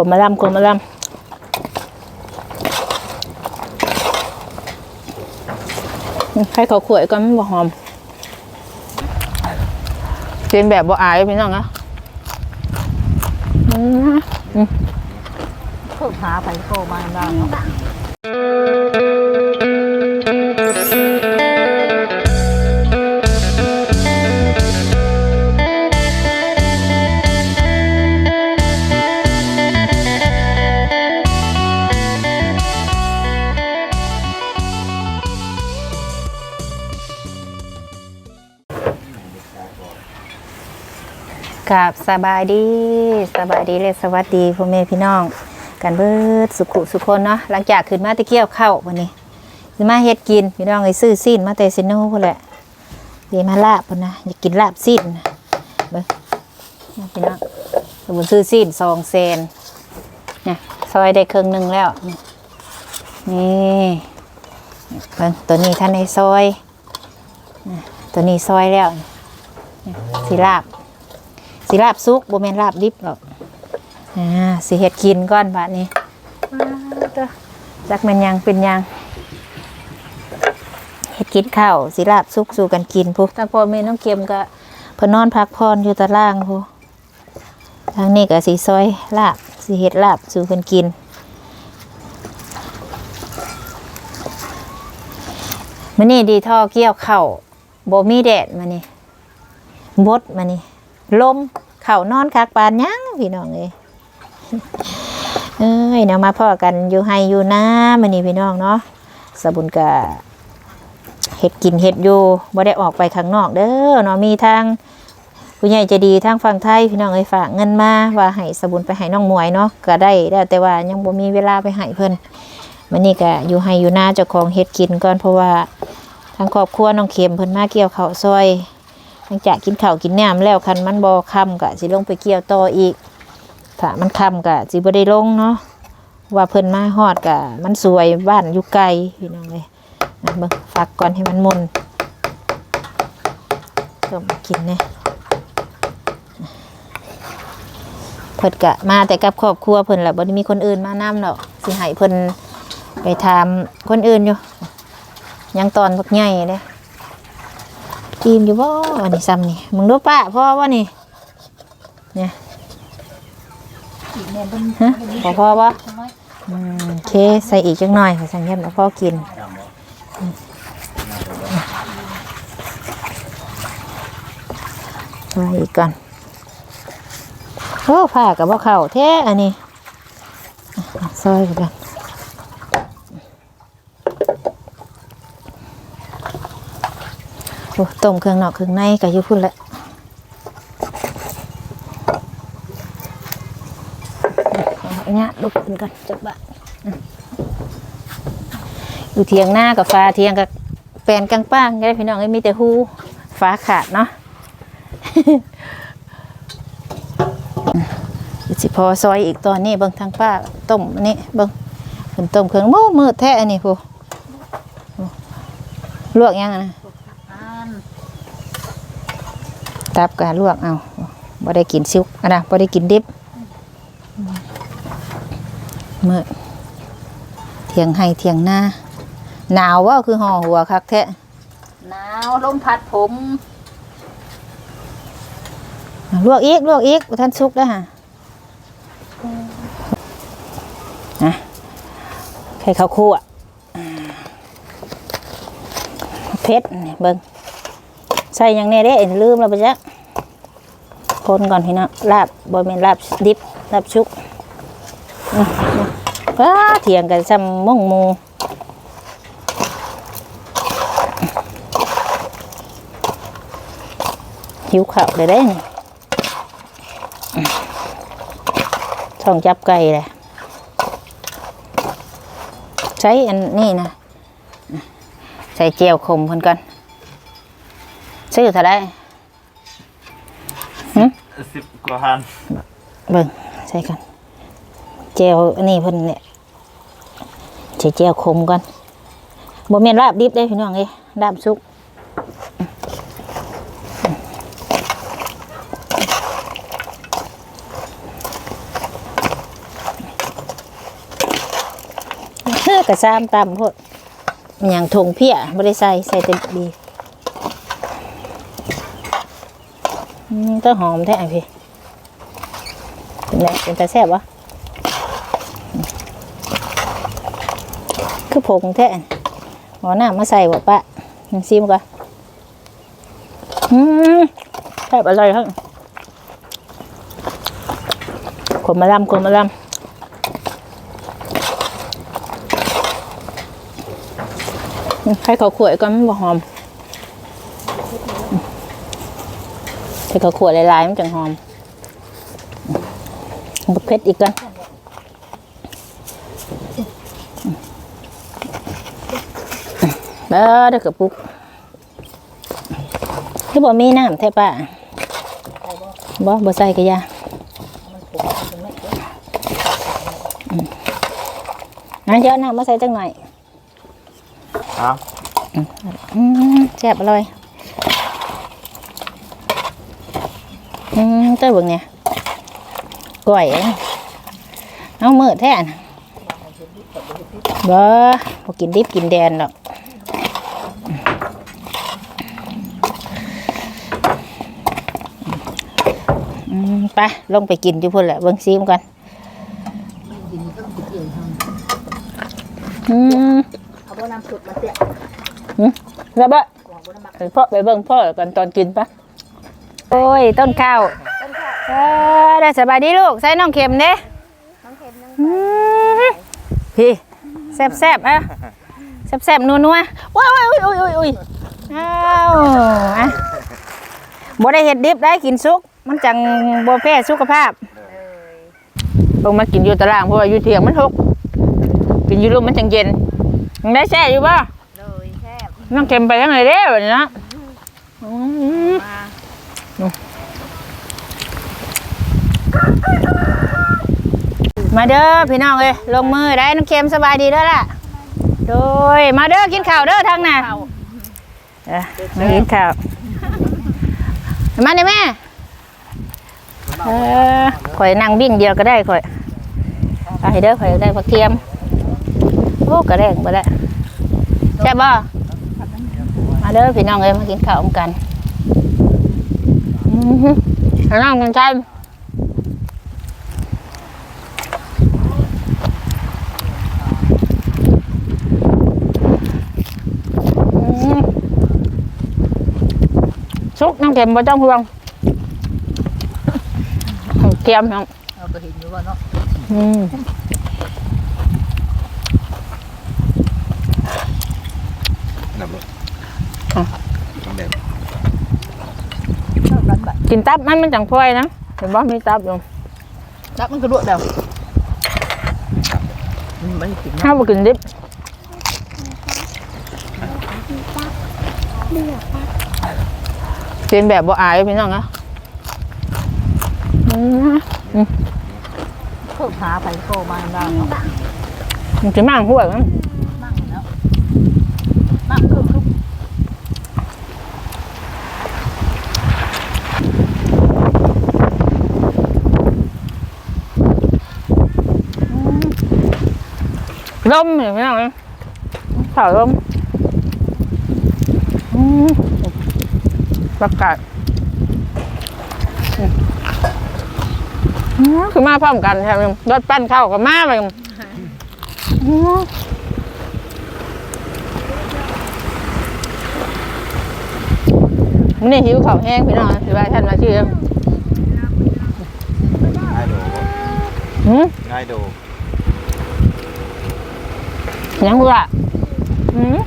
คนมาล่ำคนมาล่ำให้เขาขวยก็ไม่บอกหอมเป็นแบบบ่อายพี่น้องนะอืมเพิ่มหาไปโกมาบ้ กับสบายดีสบายดีเลยสวัสดีพ่อแม่พี่น้อง กันเบิดสุขุสุคนเนาะหลังจากขึ้นมาตะเกียวเข้าวันนี้สิมาเฮ็ดกินพี่น้องไอ้ซื้อซีนมาแต่ซิโน่พุ่นแหละเดี๋ยวมาลาบพุ่นนะอยากกินลาบซีนนเบิ่งพี่น้องสมมุติซื้อซีนสองเซนเนี่ยซอยได้ครึ่งหนึ่งแล้วนี่เบิ่งตัวนี้ท่านในซอยตัวนี้ซอยแล้วนี่สิลาบ สิลาบซุกบ่แม่นลาบดิบหรอกอ่าสิเฮ็ดกินก่อนบัดนี้ว้าวเด้อจักแม่นหยังเป็นหยังเฮ็ดกินข้าวสิลาบซุกสู่กันกินพุทางพ่อแม่น้องเข็มก็เพิ่นนอนพักพรอยู่ตารางพุทางนี้ก็สิซอยลาบสิเฮ็ดลาบสู่กันกินมื้อนี้ดีท่อเกี่ยวข้าวบ่มีแดดมื้อนี้บดมานี่ ลมเข่านอนคักปานยังพี่น้องเอ้ยเอ้ยนามาพ่อกันอยู่ให้อยู่นะมันนี่พี่น้องเนาะสบุญกะเห็ดกินเห็ดอยู่บ่ได้ออกไปข้างนอกเด้อเนาะมีทางผู้ใหญ่จะดีทางฝั่งไทยพี่น้องเอ้ยฝากเงินมาว่าให้สบุญไปให้น้องมวยเนาะก็ได้แล้แต่ว่ายังบ่มีเวลาไปให้เพิ่นมันนี่ก็อยู่ให้อยู่หน้าเจ้าของเฮ็ดกินก่อนเพราะว่าทางครอบครัวน้องเข็มเพิ่นมาเกี่ยวเขาซอย หลังจากกินข้าวกินน้ำแล้วคันมันบอคำกะสิลงไปเกี่ยวต่ออีก ถ้ามันคำกะสิบ่ได้ลงเนาะว่าเพิ่นมาฮอดกะมันสวยบ้านอยู่ไกลพี่น้องเลยนะเบิ่งฟักก่อนให้มันมุนต้มกินเนี่ยเพิ่นกะมาแต่กับครอบครัวเพิ่นแหละบ่ได้มีคนอื่นมานำหรอกสิให้เพิ่นไปถามคนอื่นอยู่ยังตอนบักใหญ่เด้ จีมอยู่บ่อันนี้ซ้ำนี่มึงดูป้าพ่อว่านี่เนี่ยแม่นเพิ่นฮะพอพ่อบ่น้อยอืมโอเคใส่อีกจักหน่อยค่ะสังเกตแล้วพ่อกินมใส่อีกก่อนโอ้ผ้ากับบ่เข่าแท้อันนี้ซอยกันโอ้ ต้มเครื่องนอกเครื่องในก็อยู่พุ่นแหละเนี่ยลุกขึ้นกันจักบะอืมอยู่เทียงหน้ากับฟ้าเทียงกับแปลนกลางป้างได้พี่น้องเอ้มีแต่หูฟ้าขาดเนาะสิพอซอยอีกตอนนี้เบิ่งทางป้าต้มอันนี้เบิ่งเป็นต้มเครื่องโม้มืดแท้อันนี้พูลวกยังนะ อ่าน ตับกันลวกเอาบ่ได้กินซุกอะนะบ่ได้กินดิบเมื่อเทียงให้เทียงหน้า หนาวว่าคือห่อหัวคักแท้หนาวลมพัดผมลวกอีกลวกอีกท่านซุกแล้ฮะนะไข่ข้าวคั่วเผ็ดเบิ่ง ใส่หยังแน่เด้เอ็นลืมแล้วปะจ๊ะคนก่อนพี่น้องลาบบ่แม่นลาบดิบลาบชุกอืมอืมว้าเถียงกันซ้ำม่งมูหิวข้าวเลยได้นี่ช่องจับไก่เลยใช้อันนี้นะ ใส่เจียวขมเพิ่นก่อน ซื้อเท่าไรสิบกว่าพันเบิ่งใส่กันเจลอันนี้เพิ่นเนี่ยใส่เจลขมก่อนบ่แม่นลาบดิบเด้พี่น้องเอ้ยลาบสุกกระซ้ำตำพดอหย่างทงเพี้ยบ่ได้ใส่ใส่แต่ดี อืมต้นหอมแท้พี่เป็นไงเป็นตาแซ่บวะคือผงแท้หมอหน้ามาใส่บ่ปะยังซิมก่อนอืมแซ่บอร่อยครับคนมาลำคนมาลำให้เขาขวดก็มันบ่หอม ให้เขาขวดหลายๆมันจังหอมบุกเพชรอีกกันเด้อเด้อกระปุกคือบ่มีน้ำแท้ป่ะบ่บ่ใส่กะยาอืมงั้นเดี๋ยวเอาน้ำมาใส่จังหน่อยเอาอืมแซ่บอร่อย อืมเต้าเบิ่งเนี่ยก้อยเองเอามือแท้นะบ่บ่กินดิบกินแดนหรอกอืมไปลงไปกินอยู่พุ่นแหละเบิ่งซิมกันอืมเอาบ่น้ำสุดมาเสียแล้วบะไปพ่อไปเบิ่งพ่อกันตอนกินปะ โอ้ยต้นข้าวเออได้สบายดีลูกใส่น้องเข็มเด้น้องเค็มน้องอืมพี่แซ่บแซ่บๆอะแซ่บแซ่บๆนัวนัวๆว้าวว้าวอุ้ยอุ้ยอุ้ยอ้าวอะบ่ได้เห็ดดิบได้กินซุก มันจังบ่แพ้สุขภาพเลยลงมากินอยู่ตารางเพราะว่าอยู่เถียงมันทุกกินอยู่ร่มมันจังเย็นยังได้แช่อยู่ป่ะเลยแซ่บน้องเข็มไปยังไงเด้แบบนี้นะอืม มา มาเด้อพี่น้องเอ้ยลงมือได้น้ำเค็มสบายดีเด้อล่ะ โดยมาเด้อกินข้าวเด้อทางน่ะเออมากินข้าวมาเนี่ยแม่เออข่อยนั่งบิ่งเดียวก็ได้ข่อยเอาให้เด้อข่อยได้ผักเทียมโอ้กระแดงไปแล้วใช่บ่มาเด้อพี่น้องเอ้ยมากินข้าวกันอือหือเอาน้องกันใช่ ซุกน้ำเค็มบ่ต้องห่วงเค็มน้องเราก็เห็นอยู่ว่าเนาะอืมหนับเลยค่ะทำแบบชอบกันแบบกินตับมันมันจังพลอยนะเห็นบ่มีตับอยู่รับมันกระโดดเดียวมันไม่ได้กินนะห้ามบ่กินดิบ กินแบบบ่อายพี่น้องนะอืมเพิ่มหาไปโกมาได้เนาะมันจะมั่งหัวมันมั่งแล้วมั่งเพิ่มทุกลมเห็นพี่น้องนะข่าวลมอืม ประกาศอืมอืมคือมาพร้อมกันใช่ไหมรถปั้นเข้ากับมาไปอืมมันนี่หิวข้าวแห้งพี่น้องสิว่าท่านมาชื่อง่ายโดหืมง่ายโดยังกูอะหืม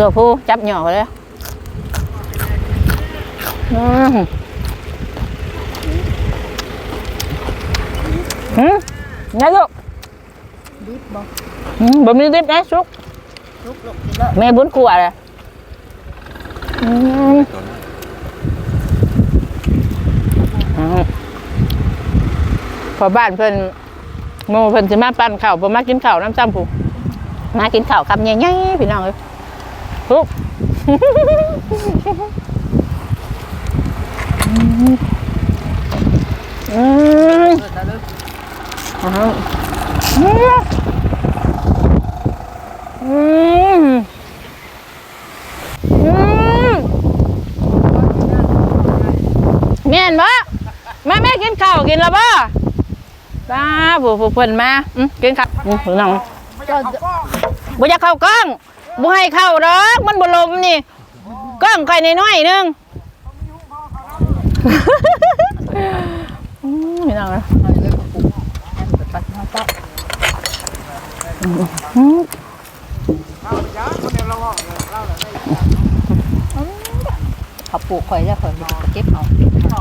ตัวผู้จับหยอกเลยอืมหืมไงลูกดิบบ่หืมบ่มีดิบนะสุกลุกลุกกินแล้วแม่บุญกลัวเลยอืมพอบ้านเพิ่นโมเพิ่นสิมาปั้นข้าวบ่มากินข้าวน้ำซ้ำผู้มากินข้าวคำใหญ่ๆพี่น้องเอ้ย ลูกอืมเกิดแล้วเลยอ่าฮะอืมอืมแม่นบ่มาแม่กินข้าวกินแล้วบ่ป้าผู้ผู้เพิ่นมาอืมกินข้าวอืมน้องเจ้าบ่อยากเข้ากล้อง บ่ให้เข้าดอกมันบ่ลมนี่ก้องใครน้อยๆนึงอืมพี่น้องนะปับอืมเขาปลูกข่อยแล้วข่อยเก็บเอา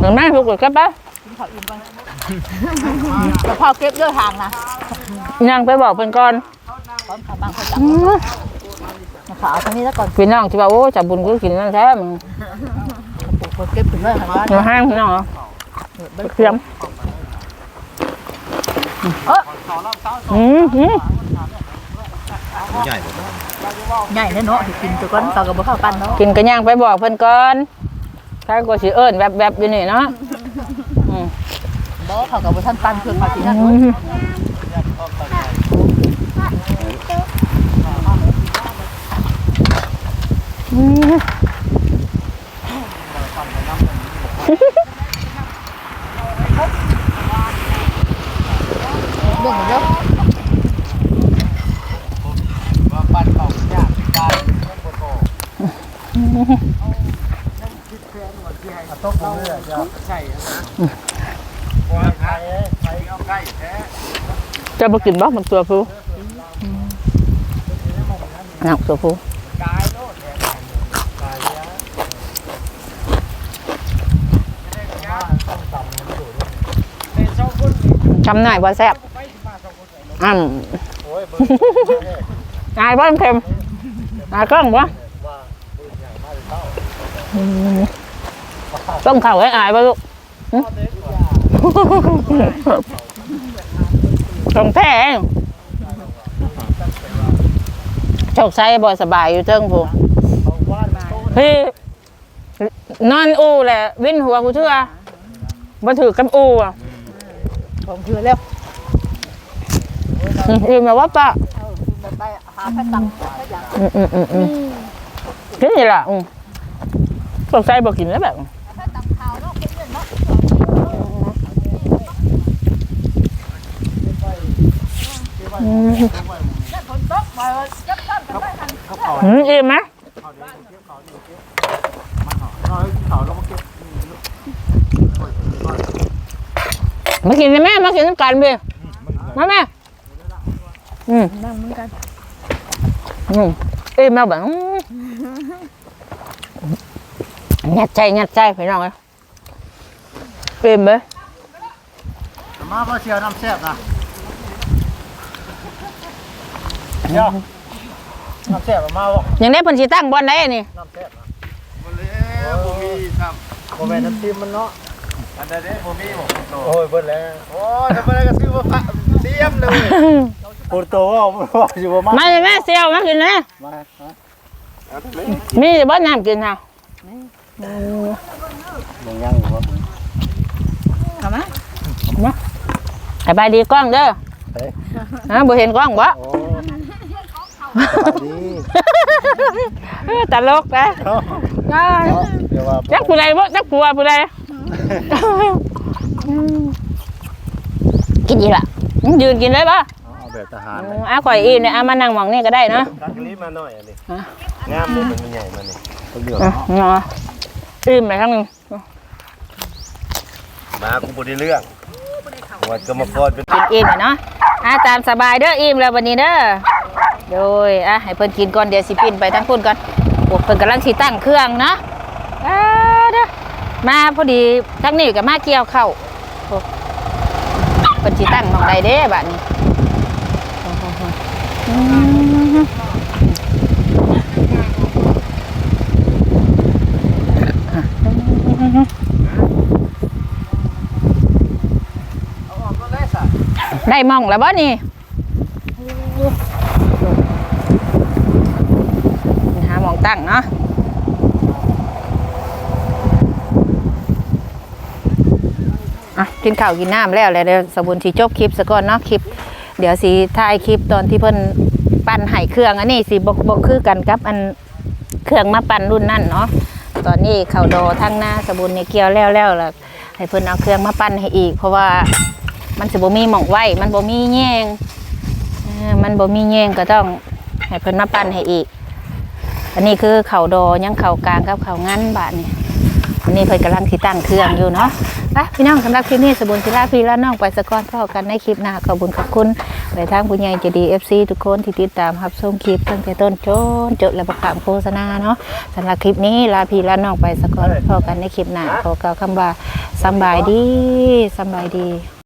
เห็นไหมพวกกูครับปะกินข้าวอิ่มไปะพราเก็บเยอะทางนะยังไปบอกเพิ่อนก่อนพร้อมขาบางคนจับ ขาวตรงนี้แล้วก่อนพี่น้องที่ว่าโอ้จับบุญกูกินนั่นแท้มึงปลูกคนเก็บถึงเลยค่ะบ้านมาห้างพี่น้องเหรอเตรียมเอออืมอืมใหญ่ผมใหญ่เนาะกินตัวก้อนต่อกับบ่เข้าปั้นเนาะกินกันย่างไปบอกเพิ่นก่อนใครก็สิเอิ้นแบบแบบๆอยู่นี่เนาะอืมบ่เขากับบ่ทันปั้นเครื่องมาสินั่น อืมอืมเรื่องเยอะปั้นเข่ายากตายต้องเอาเรือจะใช่นะว่าใครใครเอาใกล้แท้จะมากินบ้างมันตัวผู้หนักตัวผู้ กายโน่นเนี่ยกายยะเป็นสองคน จำหน่อยบ่าแซ่บอืมโอ้ยเบิ่งอายบ้านเค็มอายกล้องบ่อืมต้องเข่าให้อายบ่ลูกต้องแท้เองโชคชัยบ่สบายอยู่เทิงผู้พี่นอนอูแหละ วินหัวกูเชื่อบ่ถือกับอูอะ ผมคือแล้วอืมแบบว่าปะเอาไปหาไปตังค์ไปอย่างอืมอืมอืมอืมกินนี่ล่ะอืมโชคชัยบ่กินแล้วแบบไปตังค์ข่าวเนาะเก็บเงินเนาะอืมฝนตกมาจับตั้งไปหัน อืมอิ่มไหม เอาเขาลงมาเก็บ มากินเลยแม่มากินน้ำกันเบียมาแม่อืมนั่งเหมือนกันอืมอิ่มแล้วแบบอืมงัดใจงัดใจพี่น้องเลยอิ่มไหมมาบ่เชียวน้ำแซ่บนะเดี๋ยวน้ำแซ่บมาบ่ยังได้เพิ่นสิตั้งบอลได้นี่น้ำแซ่บนะบ่แล้วบ่มีครับบ่แม่นน้ำจิ้มมันเนาะ อันใดเด้บ่มีบ่โอ้ยเบิดแล้วโอ้ยทำอะไรก็ซื้อมาฝากเตรียมเลยโอ้โตว่าว่าสิบ่มามาเลยแม่เซียวมากินเลยมาฮะเอาเลยมีบ้านน้ำกินค่ะยังยังอยู่ว่าทำไมสบายดีกล้องเด้อเฮ้ยฮะบ่เห็นกล้องบ่โอ้สวัสดีเออตลกนะเนาะอ่าเดี๋ยวว่าจักผู้ใดบ่จักผัวผู้ใด กินอีกล่ะอืมยืนกินได้ปะเอาแบบทหารอืมอะข่อยอีเนี่ยอะมานั่งหมองนี่ก็ได้เนาะตักนี้มาหน่อยอันนี้ฮะงามเลยมันใหญ่มานี่ตัวเหลืองอะเนาะอิ่มไปทั้งหนึงมากูบ่ได้เรื่องว่าก็มาพอดเป็นกินอิ่มเลยเนาะอะตามสบายเด้ออิ่มแล้ววันนี้เด้อโดยอะให้เพิ่นกินก่อนเดี๋ยวสิปินไปทั้งพุ่นก่อนโอ้เพิ่นกำลังสิตั้งเครื่องเนาะอ่าเด้อ มาพอดีทั้งนี้ก็มาเกี่ยวเข้าเพิ่นสิตั้งหม่องใดเด้บัดนี้อืมเอาออกก็ได้ซะได้มองแล้วบ่นี่หามองตั้งเนาะ อะกินข้าวกินน้ำแล้วแล้วเดี๋ยวสบุนสีจบคลิปซะก่อนเนาะคลิป เดี๋ยวสิถ่ายคลิปตอนที่เพิ่นปั่นไห้เครื่องอันนี้สิบ่บ่คือกันกับอันเครื่องมาปั่นรุ่นนั่นเนาะตอนนี้เขาดอทั้งหน้าสบุนนี่เกี่ยวแล้วแล้วล้วให้เพิ่นเอาเครื่องมาปั่นให้อีก เพราะว่ามันสิบ่มีหมองไว้มันบ่มีแยงมันบ่มีแยงก็ต้องให้เพิ่นมาปั่นให้อีก อันนี้คือเขาดอยังเขากลางกับเขางั้นบาทนี่อันนี้เพิ่นกำลังสิตั้งเครื่องอยู่เนาะะพี่น้องสำหรับคลิปนี้สบุนศิลาพี่และน้องไปสะกอนพ่อกันในคลิปหน้าขอบคุณขอบคุณไปทางผู้ใหญ่จะดีเอฟซีทุกคนที่ติดตามรับชมคลิปตั้งแต่ต้นจนจบและประกาศโฆษณาเนาะสำหรับคลิปนี้ลาพี่และน้องไปสะกอนพ่อกันในคลิปหน้าขอกล่าวคำว่าสำบายดีสำบายดี